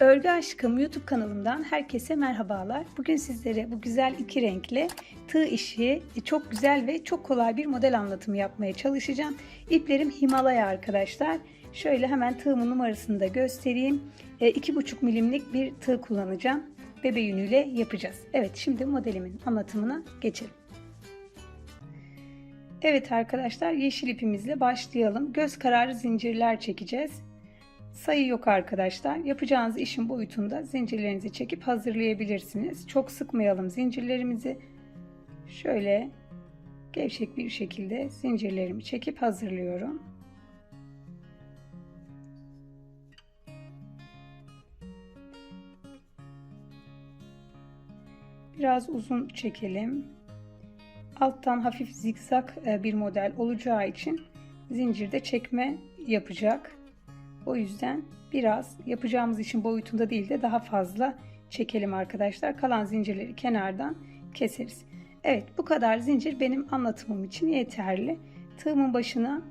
Örgü Aşkım YouTube kanalımdan herkese merhabalar. Bugün sizlere bu güzel iki renkli tığ işi çok güzel ve çok kolay bir model anlatımı yapmaya çalışacağım. İplerim Himalaya arkadaşlar. Şöyle hemen tığımın numarasını da göstereyim. 2,5 milimlik bir tığ kullanacağım. Bebe yünüyle yapacağız. Evet şimdi modelimin anlatımına geçelim. Evet arkadaşlar yeşil ipimizle başlayalım. Göz kararı zincirler çekeceğiz. Sayı yok arkadaşlar. Yapacağınız işin boyutunda zincirlerinizi çekip hazırlayabilirsiniz. Çok sıkmayalım zincirlerimizi. Şöyle gevşek bir şekilde zincirlerimi çekip hazırlıyorum. Biraz uzun çekelim. Alttan hafif zikzak bir model olacağı için zincirde çekme yapacak. O yüzden biraz yapacağımız işin boyutunda değil de daha fazla çekelim arkadaşlar. Kalan zincirleri kenardan keseriz. Evet bu kadar zincir benim anlatımım için yeterli. Tığımın başına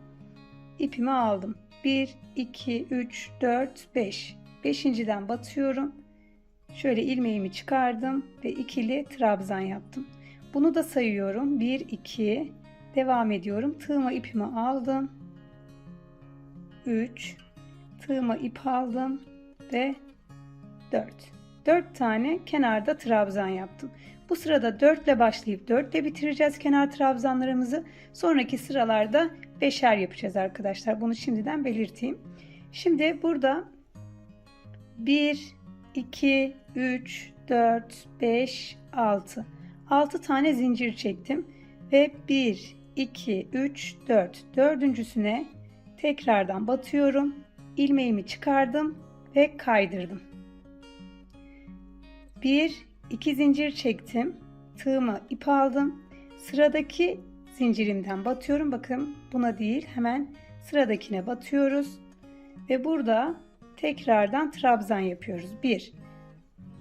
ipimi aldım. 1, 2, 3, 4, 5. Beşinciden batıyorum. Şöyle ilmeğimi çıkardım ve ikili trabzan yaptım. Bunu da sayıyorum. 1, 2, devam ediyorum. Tığıma ipimi aldım. 3, tığıma ip aldım ve 4. 4 tane kenarda trabzan yaptım. Bu sırada 4 ile başlayıp 4 ile bitireceğiz kenar trabzanlarımızı. Sonraki sıralarda 5'er yapacağız arkadaşlar. Bunu şimdiden belirteyim. Şimdi burada 1, 2, 3, 4, 5, 6. 6 tane zincir çektim. Ve 1, 2, 3, 4. Dördüncüsüne tekrardan batıyorum ilmeğimi çıkardım ve kaydırdım. Bir, iki zincir çektim. Tığıma ip aldım. Sıradaki zincirimden batıyorum. Bakın buna değil hemen sıradakine batıyoruz. Ve burada tekrardan trabzan yapıyoruz. Bir,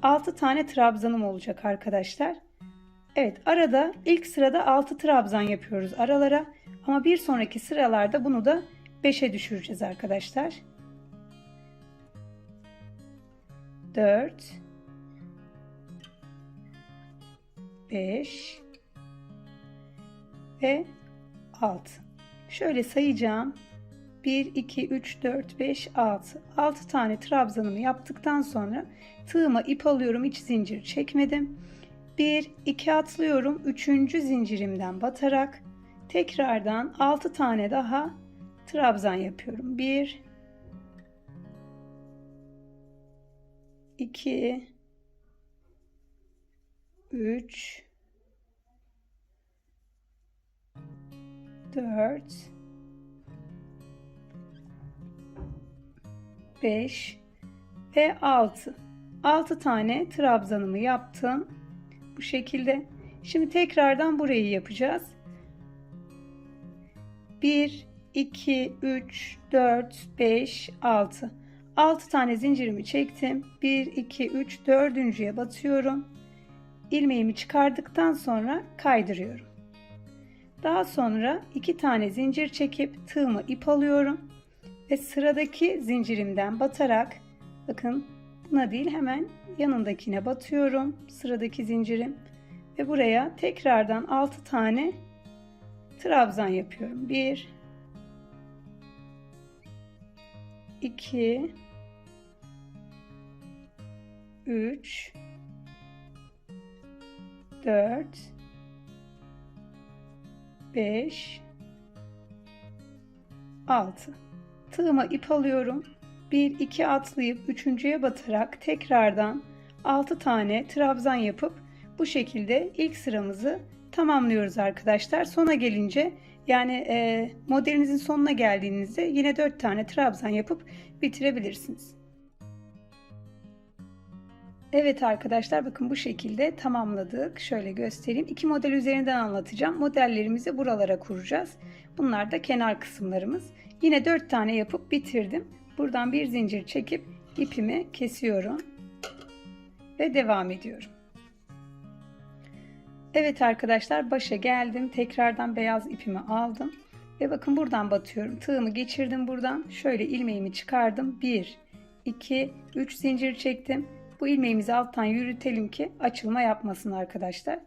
altı tane trabzanım olacak arkadaşlar. Evet arada ilk sırada 6 trabzan yapıyoruz aralara ama bir sonraki sıralarda bunu da 5'e düşüreceğiz arkadaşlar. 4 5 ve 6. Şöyle sayacağım. 1 2 3 4 5 6. 6 tane trabzanımı yaptıktan sonra tığıma ip alıyorum. Hiç zincir çekmedim. 1 2 atlıyorum. 3. zincirimden batarak tekrardan 6 tane daha trabzan yapıyorum. 1 2 3 4 5 ve 6 6 tane trabzanımı yaptım. Bu şekilde. Şimdi tekrardan burayı yapacağız. 1 2 3 4 5 6 6 tane zincirimi çektim. 1, 2, 3, 4.ye batıyorum. İlmeğimi çıkardıktan sonra kaydırıyorum. Daha sonra 2 tane zincir çekip tığımı ip alıyorum. Ve sıradaki zincirimden batarak bakın buna değil hemen yanındakine batıyorum. Sıradaki zincirim. Ve buraya tekrardan 6 tane trabzan yapıyorum. 1 2 3 4 5 6 tığıma ip alıyorum. 1 2 atlayıp üçüncüye batarak tekrardan 6 tane trabzan yapıp bu şekilde ilk sıramızı tamamlıyoruz arkadaşlar. Sona gelince yani e, modelinizin sonuna geldiğinizde yine 4 tane trabzan yapıp bitirebilirsiniz Evet arkadaşlar bakın bu şekilde tamamladık. Şöyle göstereyim. İki model üzerinden anlatacağım. Modellerimizi buralara kuracağız. Bunlar da kenar kısımlarımız. Yine dört tane yapıp bitirdim. Buradan bir zincir çekip ipimi kesiyorum. Ve devam ediyorum. Evet arkadaşlar başa geldim. Tekrardan beyaz ipimi aldım. Ve bakın buradan batıyorum. Tığımı geçirdim buradan. Şöyle ilmeğimi çıkardım. 1, 2, 3 zincir çektim. Bu ilmeğimizi alttan yürütelim ki açılma yapmasın arkadaşlar.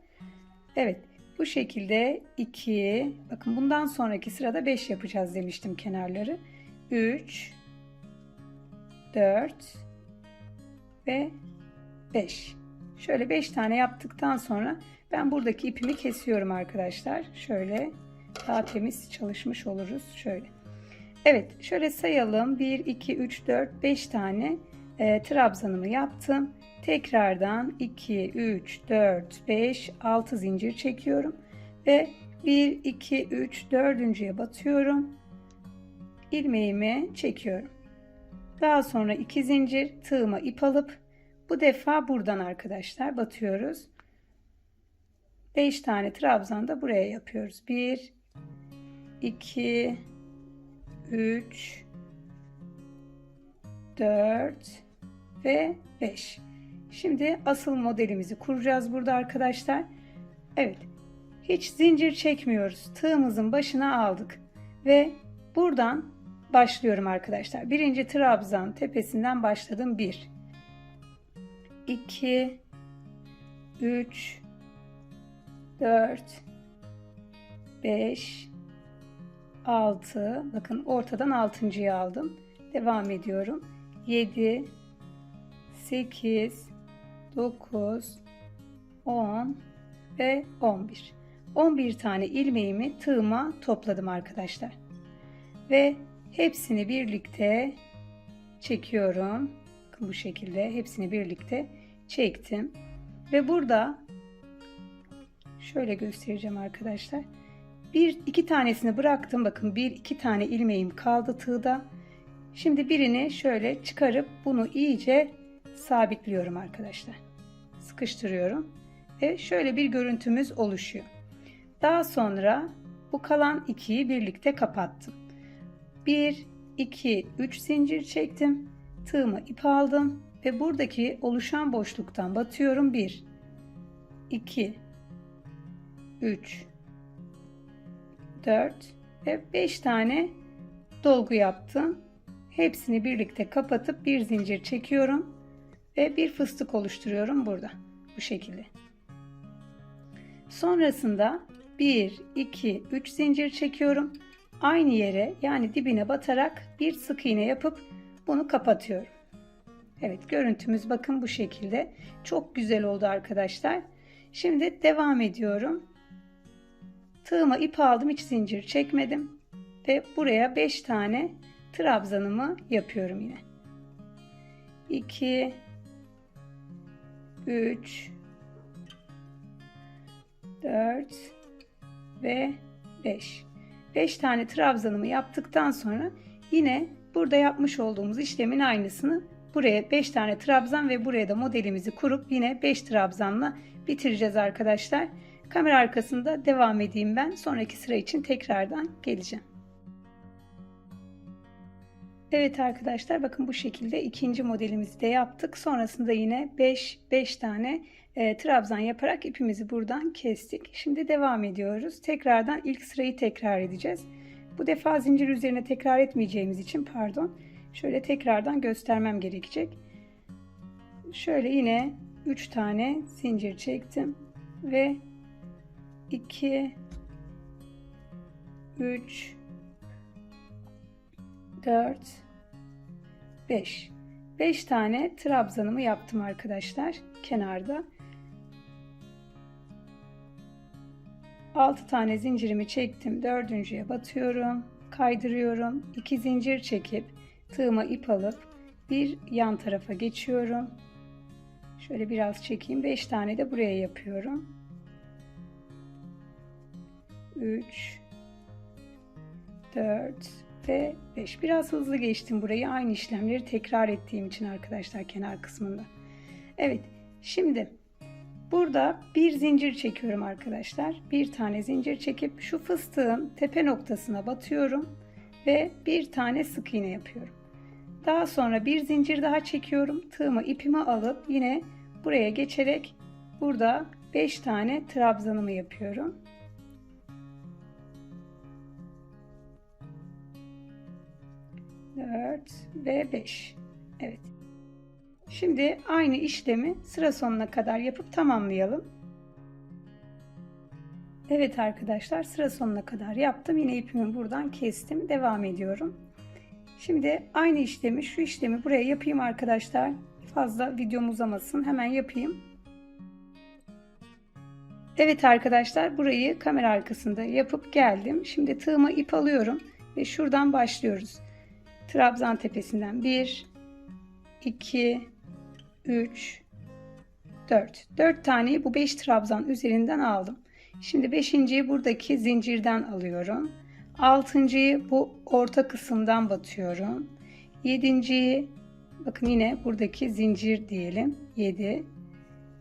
Evet bu şekilde 2 bakın bundan sonraki sırada 5 yapacağız demiştim kenarları. 3 4 ve 5. Şöyle 5 tane yaptıktan sonra ben buradaki ipimi kesiyorum arkadaşlar. Şöyle daha temiz çalışmış oluruz. Şöyle. Evet şöyle sayalım. 1, 2, 3, 4, 5 tane e, trabzanımı yaptım. Tekrardan 2, 3, 4, 5, 6 zincir çekiyorum. Ve 1, 2, 3, 4.ye batıyorum. ilmeğimi çekiyorum. Daha sonra 2 zincir tığıma ip alıp bu defa buradan arkadaşlar batıyoruz. 5 tane trabzan da buraya yapıyoruz. 1 2 3 4 ve 5. Şimdi asıl modelimizi kuracağız burada arkadaşlar. Evet. Hiç zincir çekmiyoruz. Tığımızın başına aldık ve buradan başlıyorum arkadaşlar. Birinci trabzan tepesinden başladım. 1 2 3 4 5 6 bakın ortadan 6.yı aldım. Devam ediyorum. 7 8 9 10 ve 11. 11 tane ilmeğimi tığıma topladım arkadaşlar. Ve hepsini birlikte çekiyorum. Bu şekilde hepsini birlikte çektim. Ve burada şöyle göstereceğim arkadaşlar. Bir iki tanesini bıraktım. Bakın bir iki tane ilmeğim kaldı tığda. Şimdi birini şöyle çıkarıp bunu iyice sabitliyorum arkadaşlar. Sıkıştırıyorum. Ve şöyle bir görüntümüz oluşuyor. Daha sonra bu kalan ikiyi birlikte kapattım. 1, 2, 3 zincir çektim. Tığıma ip aldım ve buradaki oluşan boşluktan batıyorum 1 2 3 4 ve 5 tane dolgu yaptım. Hepsini birlikte kapatıp bir zincir çekiyorum ve bir fıstık oluşturuyorum burada bu şekilde. Sonrasında 1 2 3 zincir çekiyorum. Aynı yere yani dibine batarak bir sık iğne yapıp bunu kapatıyorum. Evet görüntümüz bakın bu şekilde. Çok güzel oldu arkadaşlar. Şimdi devam ediyorum. Tığıma ip aldım hiç zincir çekmedim. Ve buraya 5 tane trabzanımı yapıyorum yine. 2 3 4 ve 5. 5 tane trabzanımı yaptıktan sonra yine burada yapmış olduğumuz işlemin aynısını Buraya 5 tane trabzan ve buraya da modelimizi kurup yine 5 trabzanla bitireceğiz arkadaşlar. Kamera arkasında devam edeyim ben. Sonraki sıra için tekrardan geleceğim. Evet arkadaşlar bakın bu şekilde ikinci modelimizi de yaptık. Sonrasında yine 5 5 tane e, trabzan yaparak ipimizi buradan kestik. Şimdi devam ediyoruz. Tekrardan ilk sırayı tekrar edeceğiz. Bu defa zincir üzerine tekrar etmeyeceğimiz için pardon Şöyle tekrardan göstermem gerekecek. Şöyle yine 3 tane zincir çektim ve 2 3 4 5 5 tane trabzanımı yaptım arkadaşlar kenarda. 6 tane zincirimi çektim. Dördüncüye batıyorum kaydırıyorum. 2 zincir çekip tığıma ip alıp bir yan tarafa geçiyorum. Şöyle biraz çekeyim. 5 tane de buraya yapıyorum. 3 4 ve 5. Biraz hızlı geçtim burayı. Aynı işlemleri tekrar ettiğim için arkadaşlar kenar kısmında. Evet. Şimdi burada bir zincir çekiyorum arkadaşlar. Bir tane zincir çekip şu fıstığın tepe noktasına batıyorum ve bir tane sık iğne yapıyorum. Daha sonra bir zincir daha çekiyorum. Tığımı ipimi alıp yine buraya geçerek burada 5 tane trabzanımı yapıyorum. Dört ve beş. Evet. Şimdi aynı işlemi sıra sonuna kadar yapıp tamamlayalım. Evet arkadaşlar sıra sonuna kadar yaptım. Yine ipimi buradan kestim. Devam ediyorum. Şimdi aynı işlemi şu işlemi buraya yapayım arkadaşlar. Fazla videom uzamasın. Hemen yapayım. Evet arkadaşlar burayı kamera arkasında yapıp geldim. Şimdi tığıma ip alıyorum ve şuradan başlıyoruz. Trabzan tepesinden 1 2 3 4 4 taneyi bu 5 trabzan üzerinden aldım. Şimdi 5.yi buradaki zincirden alıyorum. 6.yı bu orta kısımdan batıyorum. 7.yi bakın yine buradaki zincir diyelim. 7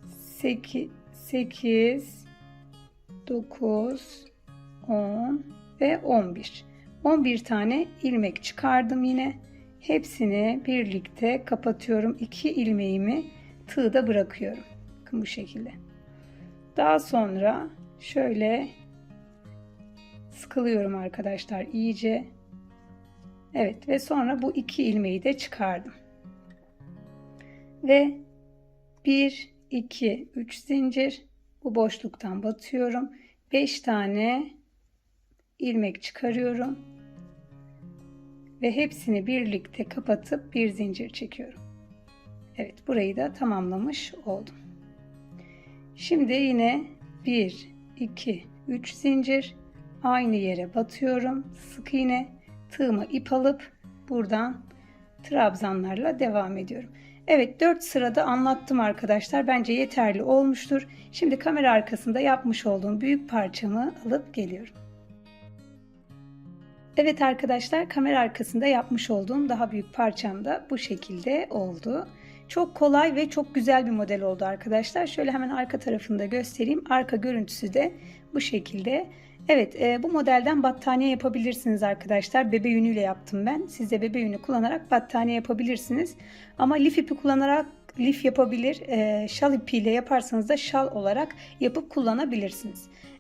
8 8 9 10 ve 11. 11 tane ilmek çıkardım yine. Hepsini birlikte kapatıyorum. 2 ilmeğimi tığda bırakıyorum. Bakın bu şekilde. Daha sonra şöyle sıkılıyorum arkadaşlar iyice. Evet ve sonra bu iki ilmeği de çıkardım. Ve 1 2 3 zincir bu boşluktan batıyorum. 5 tane ilmek çıkarıyorum. Ve hepsini birlikte kapatıp bir zincir çekiyorum. Evet burayı da tamamlamış oldum. Şimdi yine 1 2 3 zincir aynı yere batıyorum. Sık iğne tığıma ip alıp buradan trabzanlarla devam ediyorum. Evet 4 sırada anlattım arkadaşlar. Bence yeterli olmuştur. Şimdi kamera arkasında yapmış olduğum büyük parçamı alıp geliyorum. Evet arkadaşlar kamera arkasında yapmış olduğum daha büyük parçam da bu şekilde oldu. Çok kolay ve çok güzel bir model oldu arkadaşlar. Şöyle hemen arka tarafında göstereyim. Arka görüntüsü de bu şekilde. Evet e, bu modelden battaniye yapabilirsiniz arkadaşlar. Bebe yünüyle yaptım ben. Siz de bebe yünü kullanarak battaniye yapabilirsiniz. Ama lif ipi kullanarak lif yapabilir. E, şal ipiyle yaparsanız da şal olarak yapıp kullanabilirsiniz.